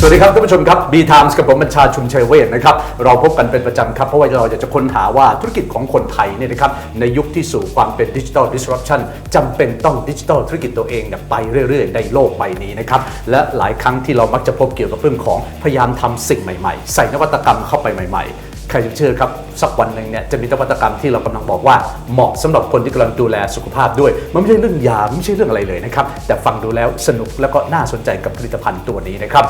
สวัสดีครับท่านผู้ชมครับ B Times กับผมบัญชาชุมชัยเวทนะครับเราพบกันเป็นประจำครับ เพราะว่าเราอยากจะค้นหาว่าธุรกิจของคนไทยเนี่ยนะครับในยุคที่สู่ความเป็นดิจิ t a ล disruption จำเป็นต้องดิจิ t a ลธุรกิจตัวเองเนี่ยไปเรื่อย ๆ ในโลกใบนี้นะครับและหลายครั้งที่เรามักจะพบเกี่ยวกับเรื่องของพยายามทำสิ่งใหม่ๆ ใส่นวัตกรรมเข้าไปใหม่ ๆใครจะเชื่อครับ สักวันหนึ่งเนี่ยจะมีนวัตกรรมที่เรากำลังบอกว่าเหมาะสำหรับคนที่กำลังดูแลสุขภาพด้วย มันไม่ใช่เรื่องยาไม่ใช่เรื่องอะไรเลยนะครับ แต่ฟังดูแล้วสนุกแล้วก็น่าสนใจกับผลิตภัณฑ์ตัวนี้นะครับ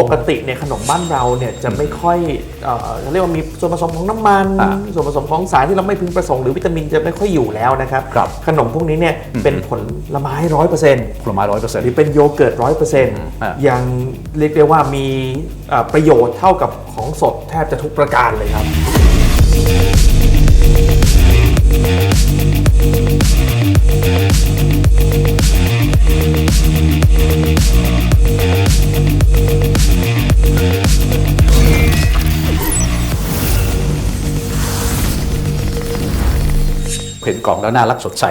ปกติเนี่ยขนมบ้านเราเนี่ยจะไม่ค่อยเอ่อเรียกว่ามีส่วนผสมของน้ำมันอ่าส่วนผสมของสารที่เราไม่พึงประสงค์หรือวิตามินจะไม่ค่อยอยู่แล้วนะครับครับขนมพวกนี้เนี่ยเป็นผลไม้ร้อยเปอร์เซ็นต์ผลไม้ร้อยเปอร์เซ็นต์หรือเป็นโยเกิร์ตร้อยเปอร์เซ็นต์อ่ายังเรียกได้ว่ามีเอ่อประโยชน์เท่ากับของสดแทบจะทุกประการเลยครับ กล่องแล้วน่ารักสดใส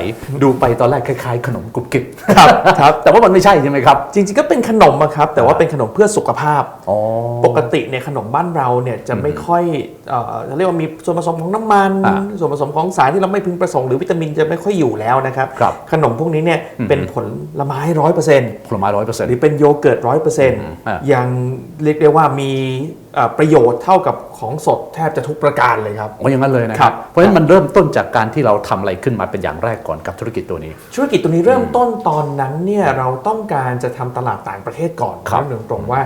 ดูไปตอนแรกคล้ายๆ ขนมกรุบกริบครับครับ แต่ว่ามันไม่ใช่ใช่ไหมครับจริงๆก็เป็นขนมอะครับ แต่ว่าเป็นขนมเพื่อสุขภาพ อ๋อ ปกติเนี่ยขนมบ้านเราเนี่ยจะไม่ค่อยเอ่อเรียกว่ามีส่วนผสมของน้ำมัน อ่าส่วนผสมของสารที่เราไม่พึงประสงค์หรือวิตามินจะไม่ค่อยอยู่แล้วนะครับครับ ขนมพวกนี้เนี่ยเป็นผลไม้ร้อยเปอร์เซ็นต์ผลไม้ร้อยเปอร์เซ็นหต์ รือเป็นโยเกิร์ตร้อยเปอร์เซ็นต์อ่ายังเรียกได้ว่ามีเอ่อประโยชน์เท่ากับของสดแทบจะทุกประการเลยครับโอ้อย่างนั้นเลยนะคครัรับบเพราะฉะนั้นมันเริ่มต้นจากการที่เราทำอะไรขึ้นมาเป็นอย่างแรกก่อนกับธุรกิจตัวนี้ ธุรกิจตัวนี้เริ่มต้นตอนนั้นเนี่ยเราต้องการจะทำตลาดต่างประเทศก่อนครับเรื่องตรงๆว่า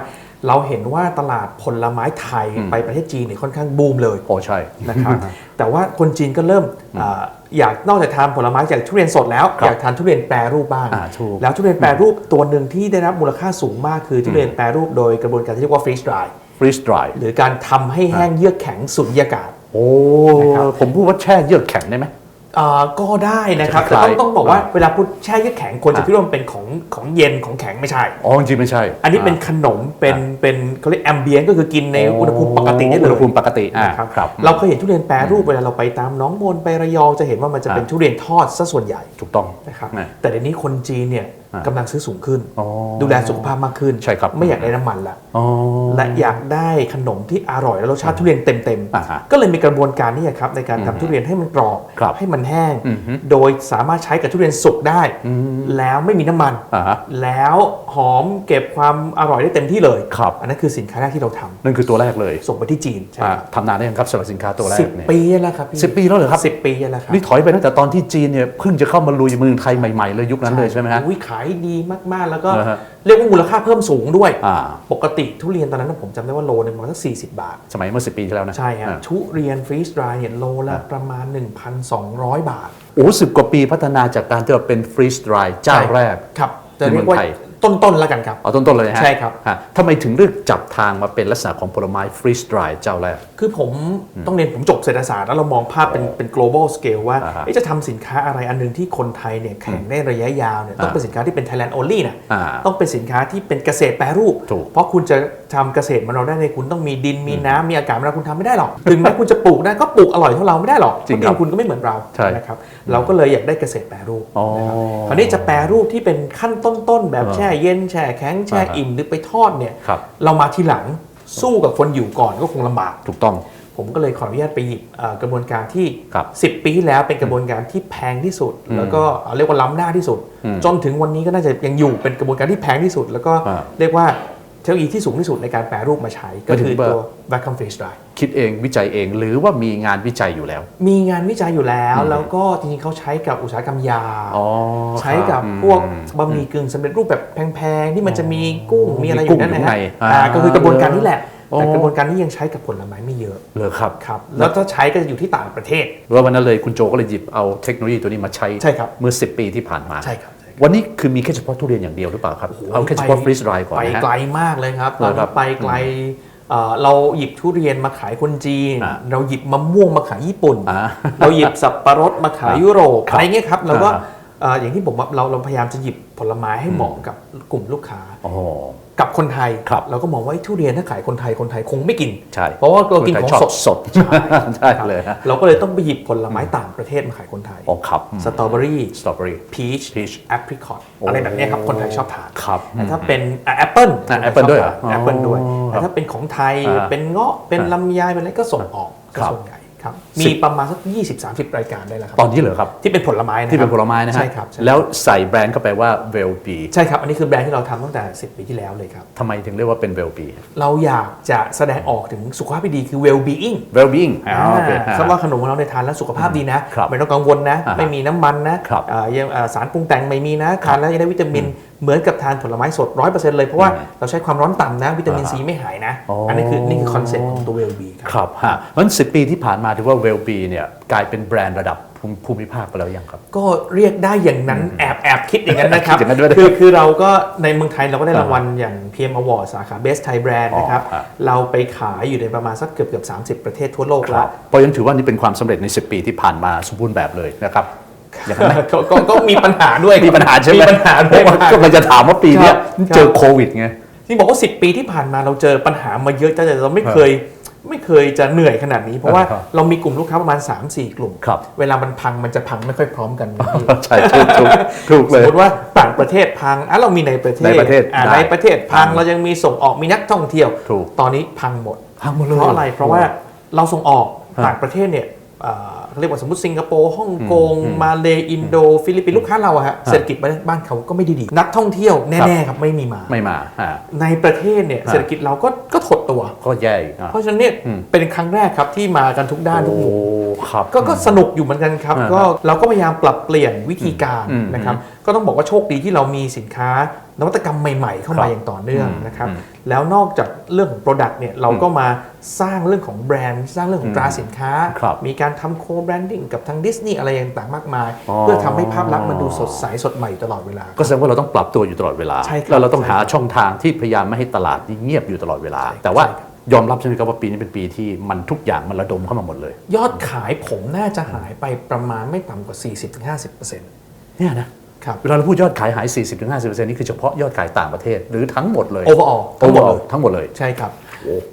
เราเห็นว่าตลาดผลไม้ไทยไปประเทศจีนเนี่ยค่อนข้างบูมเลยโอ้ใช่นะครับแต่ว่าคนจีนก็เริ่ม อาอยากนอกจากทานผลไม้จากทุเรียนสดแล้ว ครับอยากทานทุเรียนแปรรูปบ้าง อ่าถูกแล้วทุเรียนแปรรูปตัวหนึ่งที่ได้รับมูลค่าสูงมากคือทุเรียนแปรรูปโดยกระบวนการที่เรียกว่าฟรีส dry ฟรีส dry หรือการทำให้แห้งเยือกแข็งสุญญากาศ โอ้ นะครับ ผมพูดว่าแช่เยือกแข็งได้ไหมอ่า ก็ได้นะครับจะคแต่ล้ายต้องต้องบอกว่าอ่าเวลาพูดแช่เยือกแข็งคนจะอ่าคิดว่ามันเป็นของของเย็นของแข็งไม่ใช่อ๋อจริงๆไม่ใช่ อันนี้เป็นขนมเป็นเป็นเขาเรียกแอมเบียนก็คือกินในอุณหภูมิปกติได้เลยอุณหภูมิปกติอ่านะครับครับเราเคยเห็นทุเรียนแปรรูปเวลาเราไปตามหน้องบนไประยองจะเห็นว่ามันจะเป็นอ่าทุเรียนทอดซะส่วนใหญ่ถูกต้องนะครับอ่าแต่เดี๋ยวนี้คนจีนเนี่ย อ่ากำลังซื้อสูงขึ้นอ๋อดูแลสุขภาพมากขึ้นใช่ครับไม่อยากได้น้ำมันละอ๋อและอยากได้ขนมที่อร่อยและรสชาติทุเรียนเต็มอ่าฮะๆก็เลยมีกระบวนการนี่ครับในการทำทุเรียนให้มันกรอบครับให้มันแห้งอือฮึโดยสามารถใช้กับทุเรียนสุกได้ แล้วไม่มีน้ำมันอ่าฮะแล้วหอมเก็บความอร่อยได้เต็มที่เลยครับอันนั้นคือสินค้าแรกที่เราทำนั่นคือตัวแรกเลย ส่งไปที่จีนใช่อ่าครับทำนานได้ยังครับสำหรับสินค้าตัวแรกสิบเนี่ยปีแล้วครับพี่สิบปีแล้วเหรอครับสิบปีแล้วครับนี่ถอยไปตั้งแต่ตอนที่จีนเนี่ยเพิ่งจะเข้ามาลุยเมืองไทยใหม่ๆเลยยุคนั้นเลยใช่ไหมฮะอุ้ยขายดีมากๆ แล้วก็เหรอฮะ เรียกว่ามูลค่าเพิ่มสูงด้วย อ่าปกติทุเรียนตอนนั้นนะผมจำได้ว่าโลนึงประมาณสัก40 บาท สมัยเมื่อสิปีที่แล้วนะใช่ฮะอ่าทุเรียนฟรีสดรายเนี่ยโลละประมาณ 1,200 บาท โอ้สิบกว่าปีพัฒนาจากการที่เราเป็นฟรีสไตร์เจ้าแรก ครับจะในเรีเมืยอกงว่าไทย ต้นๆแล้วกันครับ เอาต้นๆเลยนะฮะใช่ครับ ฮะทำไมถึงเลือกจับทางมาเป็นลักษณะของผลไม้ฟรีสไตร์เจ้าแรก คือผมต้องเรียนผมจบเศรษฐศาสตร์แล้วเรามองภาพเป็นเป็น global scale ว่าอ่าฮะเอ๊ะจะทำสินค้าอะไรอันหนึงที่คนไทยเนี่ยแข่งได้ระยะยาวเนี่ยต้องอ่าเป็นสินค้าที่เป็น Thailand only นะอ่าต้องเป็นสินค้าที่เป็นเกษตรแปรรูป ถูกเพราะคุณจะทำเกษตรเหมันเราได้ในยคุณต้องมีดินมีน้ำมีอากาศเราคุณทำไม่ได้หรอกถึงแม้คุณจะปลูกได้ก็ปลูกอร่อยเท่าเราไม่ได้หรอกจริงเพาะดินคุณก็ไม่เหมือนเราใช่ นะครับเราก็เลยอยากได้เกษตรแปรรูป อ๋อนะครับคราวนี้จะแปรรูปที่เป็นขั้นต้นๆ แบบอ่าแช่เย็นแช่แข็งแช่อ่าฮะอิ่มหรือไปทอดเนี่ยครับเรามาทีหลังสู้กับคนอยู่ก่อนก็คงลำบากถูกต้อง ผมก็เลยขออนุญาตไปหยิบเอ่อกระบวนการที่ครับ10 ปีที่แล้วเป็นกระบวนการที่แพงที่สุด แล้วก็เรียกว่าล้ำหน้าที่สุดอืมจนถึงวันนี้ก็น่าจะยังอยู่เป็นกระบวนการที่แพงที่สุด แล้วก็อ่าเรียกว่า เทคโนโลยีที่สูงที่สุดในการแปรรูปมาใช้ ก็คือหมายถึงว่าตัว vacuum freeze dry คิดเองวิจัยเองหรือว่ามีงานวิจัยอยู่แล้ว มีงานวิจัยอยู่แล้ว แล้วก็จริงๆเขาใช้กับอุตสาหกรรมยาอ๋อใช้กับครับพวกอืมบะหมี่กึ่งสำเร็จรูปแบบแพงๆ ที่มันจะมีกุ้งมีอะไรอมีกุ้ยู่งนั่นนะอยู่ฮะข้างในอ่าอ่าก็คือกระบวนการนี้แหละอ๋อแต่กระบวนการนี้ยังใช้กับผลไม้ไม่เยอะเลยครับครับ แล้วถ้าใช้ก็จะอยู่ที่ต่างประเทศแล้ววันนั้นเลยคุณโจก็เลยหยิบเอาเทคโนโลยีตัวนี้มาใช้ใช่ครับเมื่อ 10 ปีที่ผ่านมาใช่ครับใช่ครับ วันนี้คือมีแค่เฉพาะทุเรียนอย่างเดียวหรือเปล่าครับ เอาแค่เฉพาะฟรีสไตร์ก่อนไปนะฮะไกลมากเลยครับตเหรออนครันี้บไปไกลเอ่อเราหยิบทุเรียนมาขายคนจีนอ่าเราหยิบมะม่วงมาขายญี่ปุ่นอ่าเราหยิบสับปะรดมาขายยุโรปครับอะไรเงี้ยครับเราก็ อ่าเอ่ออย่างที่ผมว่าเราเราพยายามจะหยิบผลไม้ให้เหมาะกับกลุ่มลูกค้าโอ้กับคนไทยครับเราก็มองว่าไอ้ทุเรียนถ้าขายคนไทยคนไทยคงไม่กินใช่เพราะว่าเรากินคของชอบสดสดใช่ใช่ครับเลยฮะเราก็เลยต้องไปหยิบผลไม้ต่างประเทศมาขายคนไทยอ๋อครับสตรอเบอรี่สตรอเบอรี่พีช peach แอปริคอตอะไรแบบเนี้ยครับคนไทยชอบทานครับแต่ถ้าเป็นแอปเปิลอะ Apple ด้วยเหรอแอปเปิลด้วยอ๋อแต่ถ้าเป็นของไทยอ่าเป็นเงาะเป็นอ่าลำไยเป็นอะไรก็ส่งออกก็ครับส่วนใหญ่ ครับสิมีบประมาณสัก20-30 รายการได้แล้วครับตอนนี้เหรอครับ ที่เป็นผลไม้นะที่เป็นครับผลไม้นะฮะใช่ครับใช่แล้วใส่แบรนด์เข้าไปว่า well be ใช่ครับ อันนี้คือแบรนด์ที่เราทำตั้งแต่ 10 ปีที่แล้วเลยครับทำไมถึงเรียกว่าเป็น well be เราอยากจะแสดงออกถึงสุขภาพที่ดีคือ well being well being อ๋อโอเคอ่าคำว่าขนมของเราในยทานแล้วสุขภาพดีนะครับไม่ต้องกังวลนะอ่าฮะไม่มีน้ำมันนะครับอ่ายังอ่าสารปรุงแต่งไม่มีนะทานแล้วยังได้วิตามิน เหมือนกับทานผลไม้สด100%เลย เพราะว่าเราใช้ความร้อนต่ำนะ วิตามินอ่าฮะซีไม่หายนะอ๋ออัอันนี้คือนี่คือคอนเซ็ปต์ของตัว well being ครับครับฮะเพราะฉะนั้น10ปีที่ผ่านมาถือว่า well be เนี่ยกลายเป็นแบรนด์ระดับภูมิภูมิภาคไปแล้วยังครับ ก็เรียกได้อย่างนั้นแอบแอบคิดอย่างนั้นนะครับคิดอย่างนั้นด้วยนะคือคือเราก็ในเมืองไทยเราก็ได้รางวัลอย่าง PM Award สาขา Best Thai Brand นะครับอ๋อครับเราไปขายอยู่ในประมาณสักเกือบเกือบ30 ประเทศทั่วโลกคแล้รัวบเพราะฉะนั้นถือว่านี่เป็นความสำเร็จใน 10 ปีที่ผ่านมาสมบูรณ์แบบเลยนะครับ อย่างนั้นไหมก็ก็ก็มีปัญหาด้วยมีปัญหาใช่ไหมมีปัญหาด้วยเพระว่ก็เลยจะถามว่าปีเนี้ยครับ เจอโควิดไง ที่บอกว่า 10 ปีที่ผ่านมาเราเจอปัญหามาเยอะแต่เราไม่เคยไม่เคยจะเหนื่อยขนาดนี้ เพราะว่าครับเรามีกลุ่มลูกค้าประมาณ 3-4 กลุ่ม ครับ เวลามันพังมันจะพังไม่ค่อยพร้อมกันพี่ใช่ถูกถูกถูกสเลมย มติว่าต่างประเทศพังอะเรามีในประเทศในประเทศอะได้ในประเทศพังพังเรายังมีส่งออกมีนักท่องเที่ยว ถูก ตอนนี้พังหมด พังหมดเลย เพราะอะไร เพราะว่าเราส่งออกฮะต่างประเทศเนี่ยเอ่อ เขาเรียกว่าสมมติสิงคโปร์ฮ่องกงอืมมาเลอินโด ฟิลิปปินส์ลูกค้าเราอะฮะเศรษฐกิจบ้านเขาก็ไม่ได้ดีนักท่องเที่ยวแน่ๆครับไม่มีมาไม่มาอ่าในประเทศเนี่ยฮะเศรษฐกิจเราก็ก็ถดตัวก็แย่อีกอะเพราะฉะนั้นเนี่ยอืมเป็นครั้งแรกครับที่มากันทุกด้านทุกมุมโอ้ครับก็ก็สนุกอยู่เหมือนกันครับอ่าก็เราก็พยายามปรับเปลี่ยนวิธีการอืมนะครับก็ต้องบอกว่าโชคดีที่เรามีสินค้านวัตกรรมใหม่ๆ เข้าครัมาบอย่างต่อเนื่องอืมนะครับอืมแล้วนอกจากเรื่องของ Product เนี่ยเราก็มาสร้างเรื่องของแบรนด์ สร้างเรื่องของตราสินค้าครับมีการทำโคแบรนดิ้งกับทางดิสนีย์อะไรต่างๆมากมายอ๋อเพื่อทำให้ภาพลักษณ์มันดูสดใสสดใหม่ตลอดเวลา ก็แสดงว่าเราต้องปรับตัวอยู่ตลอดเวลาใช่ครับแล้วเราต้องหาใช่ครับช่องทางที่พยายามไม่ให้ตลาดนี่เงียบอยู่ตลอดเวลาใช่แต่ว่าใช่ครับยอมรับใช่ไหมครับว่าปีนี้เป็นปีที่มันทุกอย่างมันระดมเข้ามาหมดเลย ยอดขายผมน่าจะหายไปประมาณไม่ต่ำกว่า 40-50%เเนี่ยนะครับ เวลาเราพูดยอดขายหาย 40-50%นี่คือเฉพาะยอดขายต่างประเทศ หรือทั้งหมมดเลย overall ทั้งหมดเลยทั้งหมดเลย ใช่ครับ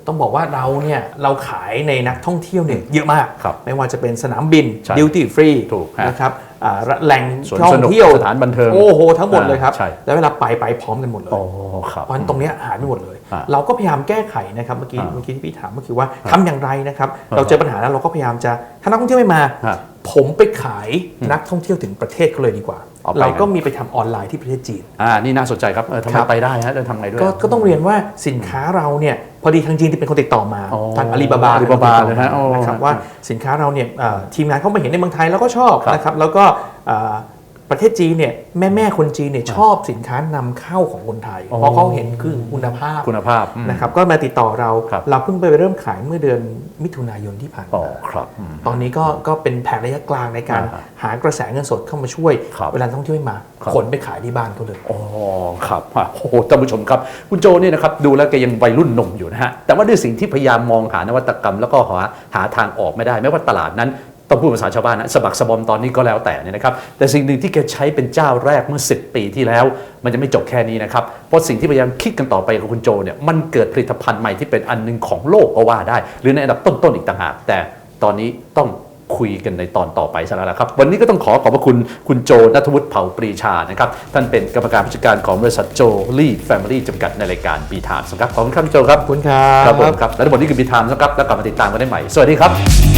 ต้องบอกว่าเราเนี่ยเราขายในนักท่องเที่ยวเนี่ยเยอะมากครับไม่ว่าจะเป็นสนามบินใช่ดิวตี้ฟรีถูกฮะ นะครับอ่าแหล่งสวนท่อสงนุกเที่ยวสถานบันเทิง โอ้โหทั้งหมดเลยครับ ใช่ แล้วเวลาไปไปพร้อมกันหมดเลยโอ้ครับ เพราะฉะนั้นตรงเนี้ยหายไปหมดเลย อ่าเราก็พยายามแก้ไขนะครับเมื่อกี้อ่าเมื่อกี้ที่พี่ถามก็คือว่าทำอย่างไรนะครับอ่าเราเจอปัญหาแล้วเราก็พยายามจะถ้านักท่องเที่ยวไม่มา ฮะผมไปขายนักท่องเที่ยวถึงประเทศเขาเลยดีกว่า เอาไปเราก็งั้นมีไปทำออนไลน์ที่ประเทศจีนอ่านี่น่าสนใจครับเออทำไมครับไปได้ฮะจะทำไงด้วยก็ก็ต้องเรียนว่าสินค้าเราเนี่ยพอดีทางจีนที่เป็นคนติดต่อมาอ๋อทางอาลีบาบา Alibaba เลยฮะอ๋อนะครับว่าสินค้าเราเนี่ยเอ่อทีมงานเขามาเห็นในเมืองไทยแล้วก็ชอบครับนะครับแล้วก็เอ่อ ประเทศจีนเนี่ยแม่แม่ๆคนจีนเนี่ยชอบสินค้านำเข้าของคนไทยอ๋อเพราะเขาเห็นคือคุณภาพคุณภาพอืมนะครับก็มาติดต่อเราครับเราเพิ่งไปเริ่มขายเมื่อเดือนมิถุนายนที่ผ่านอ๋อมาครับอืมตอนนี้ก็ก็เป็นแผนระยะกลางในการอ่าหากระแสเงินสดเข้ามาช่วยครับเวลาท่องเที่ยวไม่มาครับขนไปขายที่บ้านเขาเลยอ๋อครับอะโอ้โหท่านผู้ชมครับ คุณโจเนี่ยนะครับดูแล้วแกยังวัยรุ่นหนุ่มอยู่นะฮะแต่ว่าด้วยสิ่งที่พยายามมองหานวัตกรรม แล้วก็หาหาทางออกไม่ได้ไม่ว่าตลาดนั้น ต้องพูดภาษาชาวบ้านนะสะบักสะบอมตอนนี้ก็แล้วแต่เนี่ยนะครับ แต่สิ่งหนึ่งที่แกใช้เป็นเจ้าแรกเมื่อ 10 ปีที่แล้ว มันจะไม่จบแค่นี้นะครับ เพราะสิ่งที่พยายามคิดกันต่อไปกับคุณโจเนี่ยมันเกิดผลิตภัณฑ์ใหม่ที่เป็นอันหนึงของโลกก็ว่าได้ หรือในอันดับต้นๆอีกต่างหากแต่ตอนนี้ต้องคุยกันในตอนต่อไปซะแล้วละครับ วันนี้ก็ต้องขอขอบพระคุณคุณโจนัทวุฒิเผ่าปรีชานะครับท่านเป็นกรรมการผู้จัดการของบริษัทโจลี่แฟมิลี่จำกัดในรายการบีทามครับขอบคุณครับพี่โจครับขอบคุณครับครับผมครับและทั้งหมดนี้คือบีทามนะครับแล้วกลับมาติดตามกันได้ใหม่ สวัสดีครับ